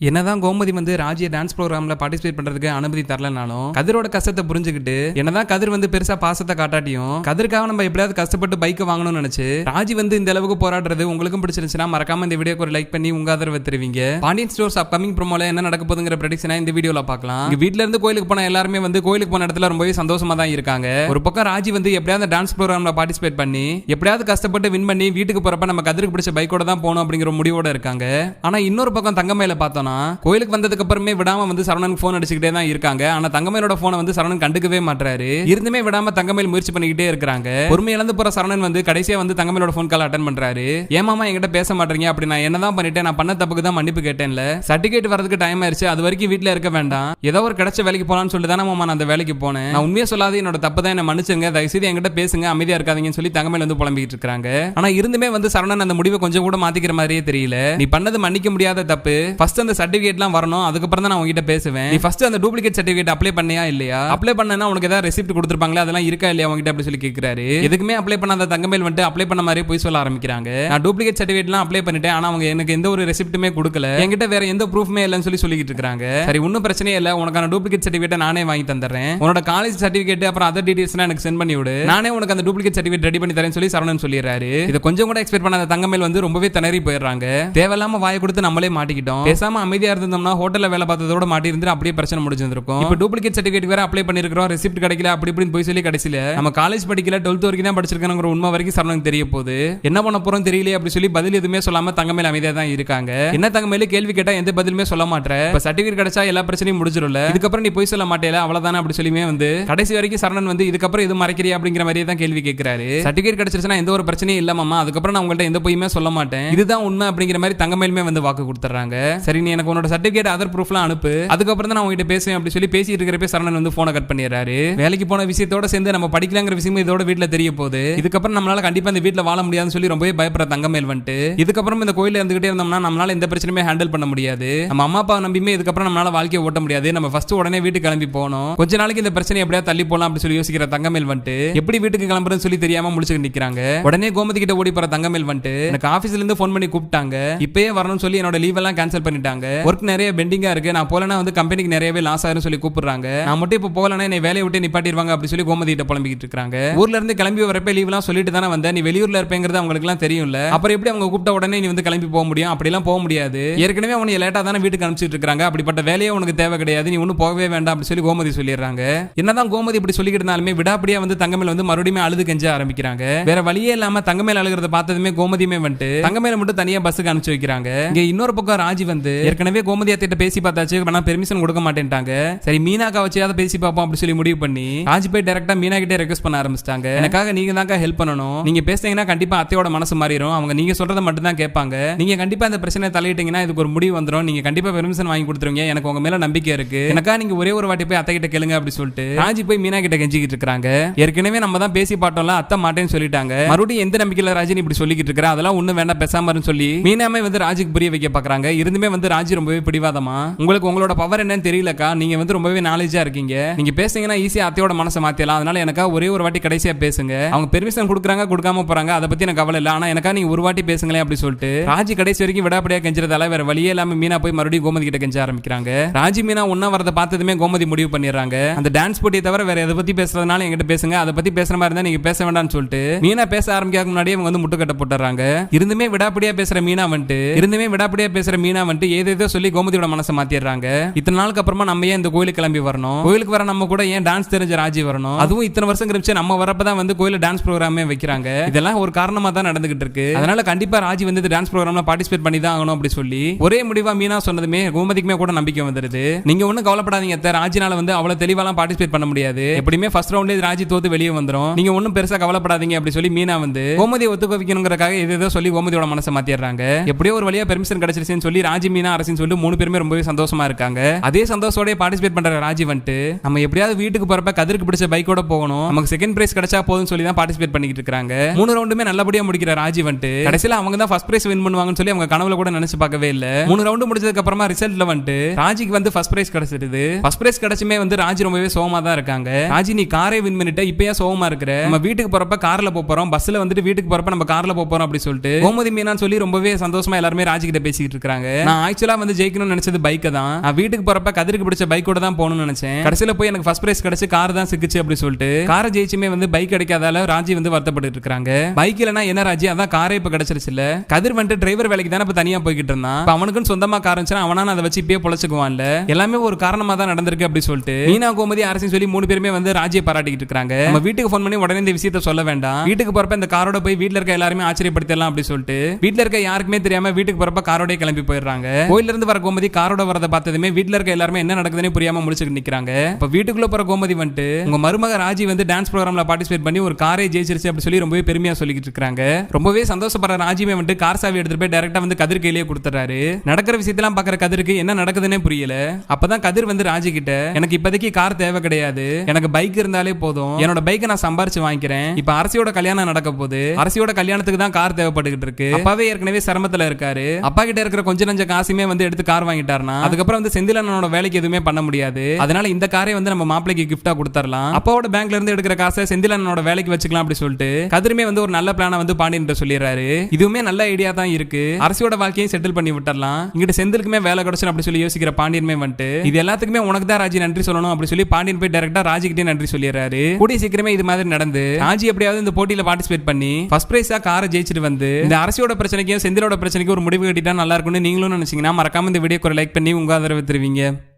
என்னதான் கோமதி வந்து ராஜ்ய டான்ஸ் ப்ரோக்ராம்ல பார்ட்டிசிபேட் பண்றதுக்கு அனுமதி தரலனாலும் கதிரோட கஷ்டத்தை புரிஞ்சுக்கிட்டு என்னதான் கதிர் வந்து பெருசா பாசத்தை காட்டாட்டியும் கதிர்க்காக நம்ம எப்படியாவது கஷ்டப்பட்டு பைக் வாங்கணும்னு நினைச்சு ராஜி வந்து இந்த அளவுக்கு போராடுறது உங்களுக்கும் பிடிச்சிருந்துச்சுன்னா மறக்காம இந்த வீடியோக்கு ஒரு லைக் பண்ணி உங்க ஆதரவை தருவீங்க. பாண்டியன் ஸ்டோர்ஸ் அப்கமிங் ப்ரோமோல என்ன நடக்க போதுங்கிற ப்ரெடிக்ஷனா இந்த வீடியோல பார்க்கலாம். இங்க வீட்ல இருந்து கோயிலுக்கு போன எல்லாருமே வந்து கோயிலுக்கு போன இடத்துல ரொம்பவே சந்தோஷமா தான் இருக்காங்க. ஒரு பக்கம் ராஜி வந்து எப்படியாவது டான்ஸ் ப்ரோக்ராம்ல பார்ட்டிசிபேட் பண்ணி எப்படியாவது கஷ்டப்பட்டு வின் பண்ணி வீட்டுக்கு போறப்ப நம்ம கதிருக்கு பிடிச்ச பைக்கோட தான் போகணும் அப்படிங்கிற முடிவோட இருக்காங்க. ஆனா இன்னொரு பக்கம் தங்கமயில பார்த்தோம்னா கோயிலுக்கு வந்ததுக்கு அப்புறமே விடாம வந்து சரவணனுக்கு போன் அடிச்சுக்கிட்டே தான் இருக்காங்க. ஆனா தங்கமேலோட போனை வந்து சரவணன் கண்டுக்கவே மாட்டாரு இருந்துமே விடாம தங்கமேல் முயற்சி பண்ணிக்கிட்டே இருக்காங்க பொறுமை இழந்து போற சரவணன் வந்து கடைசியா வந்து தங்கமேலோட போன் கால் அட்டன் பண்றாரு. ஏமாமா என்கிட்ட பேச மாட்டீங்க? அப்படி நான் என்னதான் பண்ணிட்டேன்? நான் பண்ண தப்புக்கு தான் மன்னிப்பு கேட்டேன்ல. சர்டிபிகேட் வரதுக்கு டைம் ஆயிருச்சு. அது வரைக்கும் வீட்டுல இருக்க வேண்டாம். ஏதோ ஒரு கிடைச்ச வேலைக்கு போலான்னு சொல்லிட்டு தானே மாமா நான் அந்த வேலைக்கு போனேன். நான் உண்மையா சொல்லாத என்னோட தப்பு தான். என்ன மன்னிச்சுங்க. தயவுசெய்து என்கிட்ட பேசுங்க. அமைதியா இருக்காதீங்கன்னு சொல்லி தங்கமேல் வந்து புலம்பிக்கிட்டு இருக்காங்க ஆனா இருந்துமே வந்து சரவணன் அந்த முடிவை கொஞ்சம் கூட மாத்திக்கிற மாதிரியே தெரியல. நீ பண்ணது மன்னிக்க முடியாத தப்பு. ஃபர்ஸ்ட் அந்த சர்டிபிகேட்லாம் வரணும். அதுக்கப்புறம் தான் நான் உங்ககிட்ட பேசுவேன். நீ ஃபர்ஸ்ட் அந்த டூப்ளிகேட் சர்டிபிகேட் அப்ளை பண்ணியா இல்லையா? அப்ளை பண்ணனா உனக்கு ஏதாவது ரெசிப்ட் கொடுத்துருப்பாங்களா? அதெல்லாம் இருக்கா இல்லையா உங்ககிட்ட அப்படி சொல்லி கேட்கிறாரு எதுக்குமே அப்ளை பண்ணாத தங்கமேல் வந்துட்டு அப்ளை பண்ண மாதிரி போய் சொல்ல ஆரம்பிக்கிறாங்க. நான் டூப்ளிகேட் சர்டிபிகேட்லாம் அப்ளை பண்ணிட்டேன். ஆனா அவங்க எனக்கு எந்த ஒரு ரெசிப்ட்டுமே கொடுக்கல. என்கிட்ட வேற எந்த ப்ரூஃப்மே இல்லைன்னு சொல்லி சொல்லிக்கிட்டு இருக்காங்க. சரி ஒன்றும் பிரச்சனையே இல்லை. உனக்கான டூப்ளிகேட் சர்டிபிகேட் நானே வாங்கி தந்துடுறேன். உன்னோட காலேஜ் சர்டிபிகேட் அப்புறம் அதர் டீடைல்ஸ்லாம் எனக்கு சென்ட் பண்ணி விடு. நானே உனக்கு அந்த டூப்ளிகேட் சர்டிபிகேட் ரெடி பண்ணி தரேன் சொல்லி சரவணன் சொல்லிடுறாரு. இதை கொஞ்சம் கூட எக்ஸ்பெக்ட் பண்ணாத தங்கமேல் வந்து ரொம்பவே திணறி போயிடுறாங்க. தேவையில்லாம வாயை கொடுத்து நம்மளே மாட்டிக்கிட்டோம். பேசாம அமைதியாக இருந்தோம்னா ஹோட்டல்ல வேலை பார்த்ததோட மாட்டி இருந்து அப்படியே பிரச்சனை முடிஞ்சிருக்கும் இப்போ டூப்ளிகேட் சர்டிஃபிகேட் வேற அப்ளை பண்ணிருக்கிறோம். ரெசிப்ட் கிடைக்கல அப்படி இப்படின்னு போய் சொல்லி கடைசியில் நம்ம காலேஜ் படிக்கல டுவெல்த் வரைக்கும் தான் படிச்சிருக்கணுங்கிற உண்மை வரைக்கும் சரணம் தெரிய போகுது. என்ன பண்ண போறோம் தெரியல அப்படி சொல்லி பதில் எதுவுமே சொல்லாம தங்கமேல அமைதியாக தான் இருக்காங்க. என்ன தங்கமேல கேள்வி கேட்டா எந்த பதிலுமே சொல்ல மாட்டேன் இப்போ சர்டிஃபிகேட் கிடைச்சா எல்லா பிரச்சனையும் முடிஞ்சிரும்ல. இதுக்கப்புறம் நீ போய் சொல்ல மாட்டேல அவ்வளவுதானே அப்படி சொல்லியுமே வந்து. கடைசி வரைக்கும் சரணன் வந்து இதுக்கப்புறம் இது மறைக்கிறியா அப்படிங்கிற மாதிரியே தான் கேள்வி கேட்கிறாரு சர்டிஃபிகேட் கிடைச்சிருச்சுன்னா எந்த ஒரு பிரச்சனையும் இல்ல அதுக்கப்புறம் நான் உங்கள்கிட்ட எந்த பொய்யுமே சொல்ல மாட்டேன். இதுதான் உண்மை அப்படிங்கிற மாதிரி தங்கமேலுமே வந்து வாக்கு கொடுத்துறாங்க சரி நீ எனக்கு உன்னோட சர்டிபிகேட் அதர் ப்ரூஃப்லாம் அனுப்பு. அதுக்கப்புறம் தான் நான் உங்ககிட்ட பேசுவேன் அப்படி சொல்லி பேசிட்டு இருக்கிறப்ப சரணன் வந்து போனை கட் பண்ணிடுறாரு. வேலைக்கு போன விஷயத்தோட சேர்ந்து நம்ம படிக்கலாங்கிற விஷயம் இதோட வீட்ல தெரிய போகுது. இதுக்கப்புறம் நம்மளால கண்டிப்பா இந்த வீட்டில் வாழ முடியாதுன்னு சொல்லி ரொம்பவே பயப்படுற தங்கமேல் வந்துட்டு இதுக்கப்புறம் இந்த கோயில இருந்துகிட்டே இருந்தோம்னா நம்மளால எந்த பிரச்சனையுமே ஹேண்டில் பண்ண முடியாது. நம்ம அம்மா அப்பா நம்பியுமே இதுக்கப்புறம் நம்மளால வாழ்க்கையை ஓட்ட முடியாது. நம்ம ஃபர்ஸ்ட் உடனே வீட்டுக்கு கிளம்பி போனோம். கொஞ்ச நாளைக்கு இந்த பிரச்சனை எப்படியா தள்ளி போலாம் அப்படி சொல்லி யோசிக்கிற தங்கமேல் வந்துட்டு எப்படி வீட்டுக்கு கிளம்புறதுன்னு சொல்லி தெரியாம முடிச்சுட்டு நிக்கிறாங்க. உடனே கோமதி கிட்ட ஓடி போற தங்கமேல் வந்துட்டு எனக்கு ஆபீஸ்ல இருந்து ஃபோன் பண்ணி கூப்பிட்டாங்க. இப்பயே வரணும்னு சொல்லி என்னோட லீவ் எல்லாம் கேன்சல் பண்ணிட்டாங்க. ஒர்க் நிறைய பெண்டிங்கா இருக்கு. நான் போலனா வந்து கம்பெனிக்கு நிறையவே லாஸ் ஆயிரும் சொல்லி கூப்பிடுறாங்க. நான் மட்டும் இப்போ போலனா என்னை வேலையை விட்டு நிப்பாட்டிடுவாங்க அப்படி சொல்லி கோமதி கிட்ட புலம்பிக்கிட்டு இருக்காங்க. ஊர்ல இருந்து கிளம்பி வரப்ப லீவ் எல்லாம் சொல்லிட்டு தானே வந்தேன். நீ வெளியூர்ல இருப்பேங்கிறது அவங்களுக்கு எல்லாம் தெரியும்ல. அப்புறம் எப்படி அவங்க கூப்பிட்ட உடனே நீ வந்து கிளம்பி போக முடியும்? அப்படிலாம் போக முடியாது. ஏற்கனவே அவனை லேட்டா தானே வீட்டுக்கு அனுப்பிச்சிட்டு இருக்காங்க. அப்படிப்பட்ட வேலையே உனக்கு தேவை கிடையாது. நீ ஒன்றும் போகவே வேண்டாம் அப்படி சொல்லி கோமதி சொல்லிடுறாங்க. என்னதான் கோமதி இப்படி சொல்லிக்கிட்டு இருந்தாலுமே விடாப்படியா வந்து தங்கமேல வந்து மறுபடியும் அழுது கெஞ்ச ஆரம்பிக்கிறாங்க. வேற வழியே இல்லாம தங்கமேல அழுகிறத பார்த்ததுமே கோமதியுமே வந்துட்டு தங்கமேல மட்டும் தனியா பஸ்ஸுக்கு அனுப்பிச்சு வைக்கிறாங்க. இங்க இன்னொரு பக்கம் ராஜி வந்து ஏற்கனவே கோமதி அத்திட்ட பேசி பார்த்தாச்சு ஆனா பெர்மிஷன் கொடுக்க மாட்டேன்ட்டாங்க. சரி மீனாக்கா வச்சியாவது பேசி பார்ப்போம் அப்படி சொல்லி முடிவு பண்ணி ராஜி போய் டேரக்டா மீனா கிட்டே ரெக்வஸ்ட் பண்ண ஆரம்பிச்சிட்டாங்க. எனக்காக நீங்க தாங்க ஹெல்ப் பண்ணணும். நீங்க பேசுனீங்கன்னா கண்டிப்பா அத்தையோட மனசு மாறிடும் அவங்க நீங்க சொல்றதை மட்டும் தான் கேட்பாங்க. நீங்க கண்டிப்பா இந்த பிரச்சனை தலையிட்டீங்கன்னா இதுக்கு ஒரு முடிவு வந்துடும் நீங்க கண்டிப்பா பெர்மிஷன் வாங்கி கொடுத்துருவீங்க. எனக்கு உங்க மேல நம்பிக்கை இருக்கு. எனக்கா நீங்க ஒரே ஒரு வாட்டி போய் அத்தை கிட்ட கேளுங்க அப்படி சொல்லிட்டு ராஜி போய் மீனா கிட்ட கெஞ்சிக்கிட்டு இருக்காங்க ஏற்கனவே நம்ம தான் பேசி பார்த்தோம்ல அத்தை மாட்டேன்னு சொல்லிட்டாங்க. மறுபடியும் எந்த நம்பிக்கையில ராஜி இப்படி சொல்லிக்கிட்டு இருக்கிறேன் அதெல்லாம் ஒன்றும் வேண்டாம் பேசாம சொல்லி மீனாமே வந்து ராஜுக்கு புரிய வைக்க பாக்குறாங்க இருந்துமே வந்து ராஜி ரொம்பவே பிடிவாதமா? உங்களுக்கு உங்களோட பவர் என்னன்னு தெரியலக்கா. நீங்க வந்து ரொம்பவே நாலேஜா இருக்கீங்க. நீங்க பேசுங்கன்னா ஈஸியா அத்தையோட மனசை மாத்திரலாம். அதனால எனக்கா ஒரே ஒரு வாட்டி கடைசியா பேசுங்க. அவங்க பெர்மிஷன் கொடுக்குறாங்க கொடுக்காம போறாங்க. அதை பத்தி எனக்கு கவலை இல்ல. ஆனா எனக்கா நீங்க ஒரு வாட்டி பேசுங்களேன் அப்படி சொல்லிட்டு ராஜி கடைசி வரைக்கும் விடாப்படியா கெஞ்சுறதால வேற வழியே இல்லாம மீனா போய் மறுபடியும் கோமதி கிட்ட கெஞ்ச ஆரம்பிக்கிறாங்க. ராஜி மீனா ஒன்னா வரதை பார்த்ததுமே கோமதி முடிவு பண்ணிடுறாங்க. அந்த டான்ஸ் போட்டியை தவிர வேற எதை பத்தி பேசுறதுனால என்கிட்ட பேசுங்க. அதை பத்தி பேசுற மாதிரி இருந்தா நீங்க பேச வேண்டாம்னு சொல்லிட்டு மீனா பேச ஆரம்பிக்கிறதுக்கு முன்னாடியே இவங்க வந்து முட்டுக்கட்ட போட்டுறாங்க இருந்துமே விடாப்படியா பேசுற மீனா வந்துட்டு இருந்துமே விடாப்படியா பேசுற மீனா வந்துட்டு ஏதேதோ சொல்லி கோமதியோட மனசை மாத்திடுறாங்க. இத்தனை நாளுக்கு அப்புறமா நம்ம ஏன் இந்த கோயிலுக்கு கிளம்பி வரணும்? கோயிலுக்கு வர நம்ம கூட ஏன் டான்ஸ் தெரிஞ்ச ராஜி வரணும்? அதுவும் இத்தனை வருஷம் கழிச்சு நம்ம வரப்பதான் வந்து கோயில டான்ஸ் ப்ரோக்ராமே வைக்கிறாங்க. இதெல்லாம் ஒரு காரணமா தான் நடந்துகிட்டு இருக்கு. அதனால கண்டிப்பா ராஜி வந்து டான்ஸ் ப்ரோக்ராம்ல பார்ட்டிசிபேட் பண்ணி தான் ஆகணும் அப்படி சொல்லி ஒரே முடிவா மீனா சொன்னதுமே கோமதிக்குமே கூட நம்பிக்கை வந்துருது. நீங்க ஒண்ணும் கவலைப்படாதீங்க அத்தை. ராஜினால வந்து அவ்வளவு தெளிவாலாம் பார்ட்டிசிபேட் பண்ண முடியாது. எப்படியுமே ஃபர்ஸ்ட் ரவுண்ட்லேயே ராஜி தோத்து வெளியே வந்துரும். நீங்க ஒன்னும் பெருசா கவலைப்படாதீங்க அப்படி சொல்லி மீனா வந்து கோமதியை ஒத்துக்க வைக்கணுங்கிறக்காக ஏதோ சொல்லி கோமதியோட மனசை மாத்திடுறாங்க. எப்படியோ ஒரு வழியா பெர்மிஷன் கிடைச்சிருச்சுன்னு சொல்லி ராஜி மீனா அரசின்னு சொல்லி மூணு பேருமே ரொம்பவே சந்தோஷமா இருக்காங்க. அதே சந்தோஷத்தோட பார்ட்டிசிபேட் பண்ற ராஜி வந்துட்டு நம்ம எப்படியாவது வீட்டுக்கு போறப்ப கதிருக்கு பிடிச்ச பைக்கோட போகணும். நமக்கு செகண்ட் பிரைஸ் கிடைச்சா போதும்னு சொல்லி தான் பார்ட்டிசிபேட் பண்ணிட்டு இருக்காங்க. மூணு ரவுண்டுமே நல்லபடியா முடிக்கிற ராஜி வந்துட்டு கடைசியில அவங்க தான் ஃபர்ஸ்ட் பிரைஸ் வின் பண்ணுவாங்கன்னு சொல்லி அவங்க கனவுல கூட நினைச்சு பார்க்கவே இல்ல. மூணு ரவுண்டு முடிச்சதுக்கு அப்புறமா ரிசல்ட்ல வந்துட்டு ராஜிக்கு வந்து ஃபர்ஸ்ட் பிரைஸ் கிடைச்சிருது. ஃபர்ஸ்ட் பிரைஸ் கிடைச்சுமே வந்து ராஜி ரொம்பவே சோகமா தான் இருக்காங்க. ராஜி நீ காரே வின் பண்ணிட்ட இப்பயே சோகமா இருக்கிற. நம்ம வீட்டுக்கு போறப்ப கார்ல போறோம் பஸ்ல வந்துட்டு வீட்டுக்கு போறப்ப நம்ம கார்ல போறோம் அப்படி சொல்லிட்டு கோமதி மீனான்னு சொல்லி ரொம்பவே சந்தோஷமா எல்லாருமே ராஜி கிட்ட பேசிக்கிட்டு இருக்காங்க. நான் ஆக்சுவலா ஆக்சுவலா வந்து ஜெயிக்கணும்னு நினைச்சது பைக்கை தான். நான் வீட்டுக்கு போறப்ப கதிருக்கு பிடிச்ச பைக்கோட தான் போகணும்னு நினைச்சேன். கடைசியில போய் எனக்கு ஃபர்ஸ்ட் பிரைஸ் கிடைச்சு கார் தான் சிக்கிச்சு அப்படி சொல்லிட்டு காரை ஜெயிச்சுமே வந்து பைக் கிடைக்காதால ராஜி வந்து வருத்தப்பட்டு இருக்காங்க பைக் இல்லனா என்ன ராஜி? அதான் காரே இப்ப கிடைச்சிருச்சு இல்ல கதிர் வந்துட்டு டிரைவர் வேலைக்கு தானே இப்ப தனியா போய்கிட்டு இருந்தான். இப்ப அவனுக்குன்னு சொந்தமா கார் இருந்துச்சுன்னா அவனா அதை வச்சு இப்பயே பொழைச்சுக்குவான்ல. எல்லாமே ஒரு காரணமா தான் நடந்திருக்கு அப்படி சொல்லிட்டு மீனா கோமதி அரசின் சொல்லி மூணு பேருமே வந்து ராஜியை பாராட்டிக்கிட்டு இருக்காங்க நம்ம வீட்டுக்கு ஃபோன் பண்ணி உடனே இந்த விஷயத்த சொல்ல வேண்டாம். வீட்டுக்கு போறப்ப இந்த காரோட போய் வீட்ல இருக்க எல்லாருமே ஆச்சரியப்படுத்தலாம் அப்படி சொல்லிட்டு வீட்டுல இருக்க யாருக்குமே தெரியாம வீட்டுக்கு போறப்ப காரோடய கிளம்பி போயிடுறாங்க. கோயிலிருந்து வர கோமதி காரோட வரத பார்த்ததுமே வீட்டில் இருக்க எல்லாருமே என்ன நடக்குதுன்னு புரியாம முடிச்சுட்டு நிக்கிறாங்க. இப்ப வீட்டுக்குள்ள போற கோமதி வந்துட்டு உங்க மருமக ராஜி வந்து டான்ஸ் ப்ரோக்ராம்ல பார்ட்டிசிபேட் பண்ணி ஒரு காரே ஜெயிச்சிருச்சு அப்படி சொல்லி ரொம்பவே பெருமையா சொல்லிக்கிட்டு இருக்காங்க. ரொம்பவே சந்தோஷப்படுற ராஜிமே வந்துட்டு கார் சாவி எடுத்துட்டு போய் டேரக்டா வந்து கதிர் கையிலேயே கொடுத்துறாரு நடக்கிற விஷயத்தெல்லாம் பாக்குற கதிருக்கு என்ன நடக்குதுன்னே புரியல. அப்பதான் கதிர் வந்து ராஜி கிட்ட எனக்கு இப்போதைக்கு கார் தேவை கிடையாது. எனக்கு பைக் இருந்தாலே போதும். என்னோட பைக்கை நான் சம்பாரிச்சு வாங்கிக்கிறேன். இப்ப அரசியோட கல்யாணம் நடக்க போகுது. அரசியோட கல்யாணத்துக்கு தான் கார் தேவைப்பட்டுக்கிட்டு இருக்கு. அப்பாவே ஏற்கனவே சிரமத்துல இருக்காரு. அப்பா கிட்ட இருக்கிற கொஞ்ச நஞ்ச காசுமே வந்து எடுத்து கார் வாங்கிட்டாருனா அதுக்கப்புறம் வந்து செந்திலனோட வேலைக்கு எதுவுமே பண்ண முடியாது. அதனால இந்த காரை வந்து நம்ம மாப்பிளைக்கு கிஃப்டா கொடுத்துடலாம். அப்பாவோட பேங்க்ல இருந்து எடுக்கிற காசை செந்திலனோட வேலைக்கு வச்சுக்கலாம் அப்படி சொல்லிட்டு கதிருமே வந்து ஒரு நல்ல பிளான வந்து பாண்டியன் சொல்லிடுறாரு. இதுவுமே நல்ல ஐடியா தான் இருக்கு. அரசியோட வாழ்க்கையும் செட்டில் பண்ணி விட்டுறலாம் இங்கிட்ட செந்திலுக்குமே வேலை கிடைச்சிடும் அப்படி சொல்லி யோசிக்கிற பாண்டியனுமே வந்துட்டு இது எல்லாத்துக்குமே உனக்கு தான் ராஜி நன்றி சொல்லணும் அப்படி சொல்லி பாண்டியன் போய் டேரக்டா ராஜிக்கிட்டே நன்றி சொல்லிடுறாரு. கூடிய சீக்கிரமே இது மாதிரி நடந்து ராஜி எப்படியாவது இந்த போட்டியில பார்ட்டிசிபேட் பண்ணி ஃபர்ஸ்ட் பிரைஸா காரை ஜெயிச்சிட்டு வந்து இந்த அரசியோட பிரச்சனைக்கும் செந்திலோட பிரச்சனைக்கும் ஒரு முடிவு கட்டிட்டா நல்லா இருக்கும்னு நீங்களும் நினைச்சீங்கன்னா மறக்காமல் இந்த வீடியோக்கு ஒரு லைக் பண்ணி உங்கள் ஆதரவு தருவீங்க.